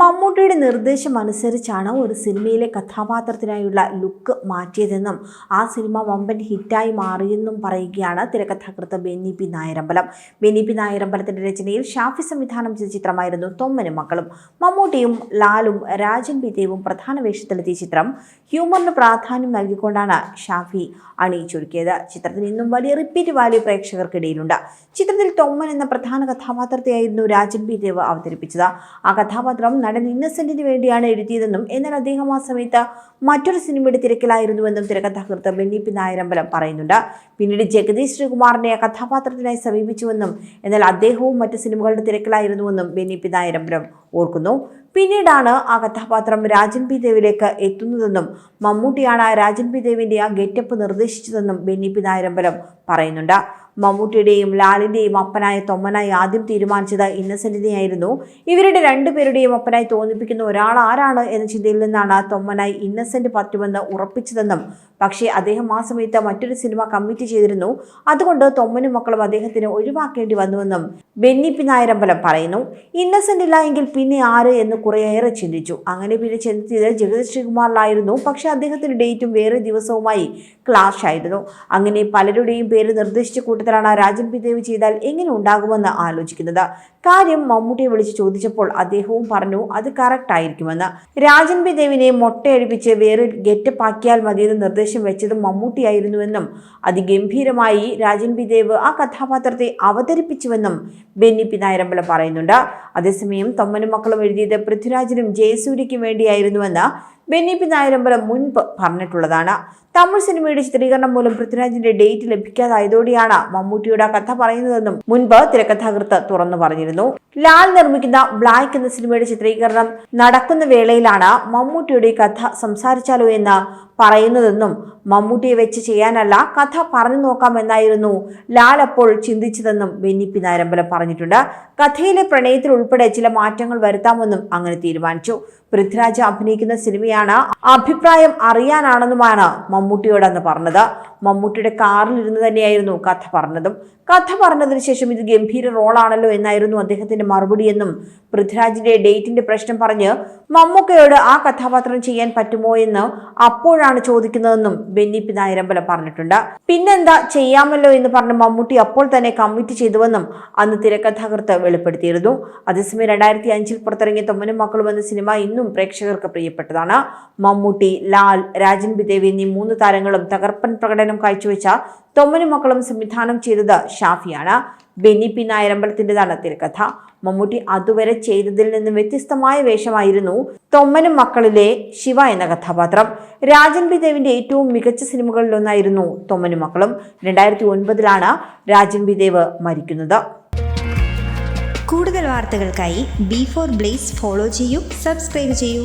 മമ്മൂട്ടിയുടെ നിർദ്ദേശം അനുസരിച്ചാണ് ഒരു സിനിമയിലെ കഥാപാത്രത്തിനായുള്ള ലുക്ക് മാറ്റിയതെന്നും ആ സിനിമ വമ്പൻ ഹിറ്റായി മാറിയെന്നും പറയുകയാണ് തിരക്കഥാകൃത്ത് ബെന്നി പി നായരമ്പലം. ബെന്നി പി നായരമ്പലത്തിന്റെ രചനയിൽ ഷാഫി സംവിധാനം ചെയ്ത ചിത്രമായിരുന്നു തൊമ്മനും മക്കളും മമ്മൂട്ടിയും ലാലും രാജൻ പി ദേവും പ്രധാന വേഷത്തിലെത്തിയ ചിത്രം ഹ്യൂമറിന് പ്രാധാന്യം നൽകിക്കൊണ്ടാണ് ഷാഫി അണിയിച്ചൊരുക്കിയത്. ചിത്രത്തിന് ഇന്നും വലിയ റിപ്പീറ്റ് വാല്യൂ പ്രേക്ഷകർക്കിടയിലുണ്ട്. ചിത്രത്തിൽ തൊമ്മൻ എന്ന പ്രധാന കഥാപാത്രത്തെയായിരുന്നു രാജൻ പി ദേവ് അവതരിപ്പിച്ചത്. ആ കഥാപാത്രം നടൻ ഇന്നസെന്റിന് വേണ്ടിയാണ് എഴുതിയതെന്നും എന്നാൽ അദ്ദേഹം ആ സമയത്ത് മറ്റൊരു സിനിമയുടെ തിരക്കിലായിരുന്നുവെന്നും തിരക്കഥാകൃത്ത് ബെന്നി പി നായരമ്പലം പറയുന്നുണ്ട്. പിന്നീട് ജഗദീഷ് ശ്രീകുമാറിനെ കഥാപാത്രത്തിനായി സമീപിച്ചുവെന്നും എന്നാൽ അദ്ദേഹവും മറ്റു സിനിമകളുടെ തിരക്കിലായിരുന്നുവെന്നും ബെന്നി പി നായരമ്പലം ഓർക്കുന്നു. പിന്നീടാണ് ആ കഥാപാത്രം രാജൻ പി ദേവിലേക്ക് എത്തുന്നതെന്നും മമ്മൂട്ടിയാണ് രാജൻ പി ദേവിന്റെ ആ ഗെറ്റപ്പ് നിർദ്ദേശിച്ചതെന്നും ബെന്നി പി നായരമ്പലം പറയുന്നുണ്ട്. മമ്മൂട്ടിയുടെയും ലാലിന്റെയും അപ്പനായ തൊമ്മനായി ആദ്യം തീരുമാനിച്ചത് ഇന്നസെന്റിനെയായിരുന്നു. ഇവരുടെ രണ്ടുപേരുടെയും അപ്പനായി തോന്നിപ്പിക്കുന്ന ഒരാൾ ആരാണ് എന്ന ചിന്തയിൽ നിന്നാണ് തൊമ്മനായി ഇന്നസെന്റ് പറ്റുമെന്ന് ഉറപ്പിച്ചതെന്നും പക്ഷേ അദ്ദേഹം ആ സമയത്ത് മറ്റൊരു സിനിമ കമ്മിറ്റ് ചെയ്തിരുന്നു. അതുകൊണ്ട് തൊമ്മനും മക്കളും അദ്ദേഹത്തിന് ഒഴിവാക്കേണ്ടി വന്നുവെന്നും ബെന്നി പി നായരമ്പലം പറയുന്നു. ഇന്നസെന്റ് ഇല്ല എങ്കിൽ പിന്നെ ആര് എന്ന് കുറേയേറെ ചിന്തിച്ചു. അങ്ങനെ പിന്നെ ചിന്തിച്ചത് ജഗത് ശ്രീകുമാറിലായിരുന്നു. പക്ഷേ അദ്ദേഹത്തിന്റെ ഡേറ്റും വേറെ ദിവസവുമായി ക്ലാഷ് ആയിരുന്നു അങ്ങനെ പലരുടെയും പേര് നിർദ്ദേശിച്ച കൂട്ടത്തിലാണ് രാജൻ പി ദേവ് ചെയ്താൽ എങ്ങനെ ഉണ്ടാകുമെന്ന് ആലോചിക്കുന്നത്. കാര്യം മമ്മൂട്ടിയെ വിളിച്ച് ചോദിച്ചപ്പോൾ അദ്ദേഹവും പറഞ്ഞു അത് കറക്റ്റ് ആയിരിക്കുമെന്ന്. രാജൻ പി ദേവിനെ മൊട്ടയടിപ്പിച്ച് വേറെ ഗെറ്റപ്പ് ആക്കിയാൽ മതിയെന്ന് നിർദ്ദേശം വെച്ചത് മമ്മൂട്ടിയായിരുന്നുവെന്നും അതിഗംഭീരമായി രാജൻ പി ദേവ് ആ കഥാപാത്രത്തെ അവതരിപ്പിച്ചുവെന്നും ബെന്നി പി നായരമ്പല പറയുന്നുണ്ട്. അതേസമയം തൊമ്മനും മക്കളും എഴുതിയത് പൃഥ്വിരാജിനും ജയസൂര്യയ്ക്കും വേണ്ടിയായിരുന്നുവെന്ന് ബെന്നി പി നായരമ്പലം മുൻപ് പറഞ്ഞിട്ടുള്ളതാണ്. തമിഴ് സിനിമയുടെ ചിത്രീകരണം മൂലം പൃഥ്വിരാജിന്റെ ഡേറ്റ് ലഭിക്കാതായതോടെയാണ് മമ്മൂട്ടിയുടെ കഥ പറയുന്നതെന്നും മുൻപ് തിരക്കഥാകൃത്ത് തുറന്നു പറഞ്ഞിരുന്നു. ലാൽ നിർമ്മിക്കുന്ന ബ്ലാക്ക് എന്ന സിനിമയുടെ ചിത്രീകരണം നടക്കുന്ന വേളയിലാണ് മമ്മൂട്ടിയുടെ കഥ സംസാരിച്ചാലോ എന്ന് പറയുന്നതെന്നും മമ്മൂട്ടിയെ വെച്ച് ചെയ്യാനല്ല കഥ പറഞ്ഞു നോക്കാമെന്നായിരുന്നു ലാൽ അപ്പോൾ ചിന്തിച്ചതെന്നും ബെന്നി പി നായരമ്പലം പറഞ്ഞിട്ടുണ്ട്. കഥയിലെ പ്രണയത്തിൽ ഉൾപ്പെടെ ചില മാറ്റങ്ങൾ വരുത്താമെന്നും അങ്ങനെ തീരുമാനിച്ചു. പൃഥ്വിരാജ് അഭിനയിക്കുന്ന സിനിമയാണ് അഭിപ്രായം അറിയാനാണെന്നുമാണ് മമ്മൂട്ടിയോടെന്ന് പറഞ്ഞത്. മമ്മൂട്ടിയുടെ കാറിലിരുന്ന് തന്നെയായിരുന്നു കഥ പറഞ്ഞതും. കഥ പറഞ്ഞതിന് ശേഷം ഇത് ഗംഭീര റോളാണല്ലോ എന്നായിരുന്നു അദ്ദേഹത്തിന്റെ മറുപടിയെന്നും പൃഥ്വിരാജിന്റെ ഡേറ്റിന്റെ പ്രശ്നം പറഞ്ഞ് മമ്മൂക്കയോട് ആ കഥാപാത്രം ചെയ്യാൻ പറ്റുമോ എന്ന് അപ്പോഴാണ് ചോദിക്കുന്നതെന്നും ബെന്നി പി നായരമ്പലം പറഞ്ഞിട്ടുണ്ട്. പിന്നെന്താ ചെയ്യാമല്ലോ എന്ന് പറഞ്ഞ് മമ്മൂട്ടി അപ്പോൾ തന്നെ കമ്മിറ്റ് ചെയ്തുവെന്നും അന്ന് തിരക്കഥാകൃത്ത് വെളിപ്പെടുത്തിയിരുന്നു. അതേസമയം രണ്ടായിരത്തി അഞ്ചിൽ പുറത്തിറങ്ങിയ തൊമ്മനും മക്കളും എന്ന സിനിമ ഇന്നും പ്രേക്ഷകർക്ക് പ്രിയപ്പെട്ടതാണ്. മമ്മൂട്ടി ലാൽ രാജൻ ബിദേവി എന്നീ മൂന്ന് താരങ്ങളും തകർപ്പൻ പ്രകടനം കാഴ്ചവെച്ച തൊമ്മനും മക്കളും സംവിധാനം ചെയ്തത് ഷാഫിയാണ്. ബെന്നി പി. നായരമ്പലത്തിന്റെതാണ് തിരക്കഥ മമ്മൂട്ടി അതുവരെ ചെയ്തതിൽ നിന്ന് വ്യത്യസ്തമായ വേഷമായിരുന്നു തൊമ്മനും മക്കളിലെ ശിവ എന്ന കഥാപാത്രം. രാജൻ ബി ദേവിന്റെ ഏറ്റവും മികച്ച സിനിമകളിലൊന്നായിരുന്നു തൊമ്മനും മക്കളും. രണ്ടായിരത്തി ഒൻപതിലാണ് രാജൻ ബി ദേവ് മരിക്കുന്നത്. കൂടുതൽ വാർത്തകൾക്കായി ബി ഫോർ ബ്ലേസ് ഫോളോ ചെയ്യൂ സബ്സ്ക്രൈബ് ചെയ്യൂ.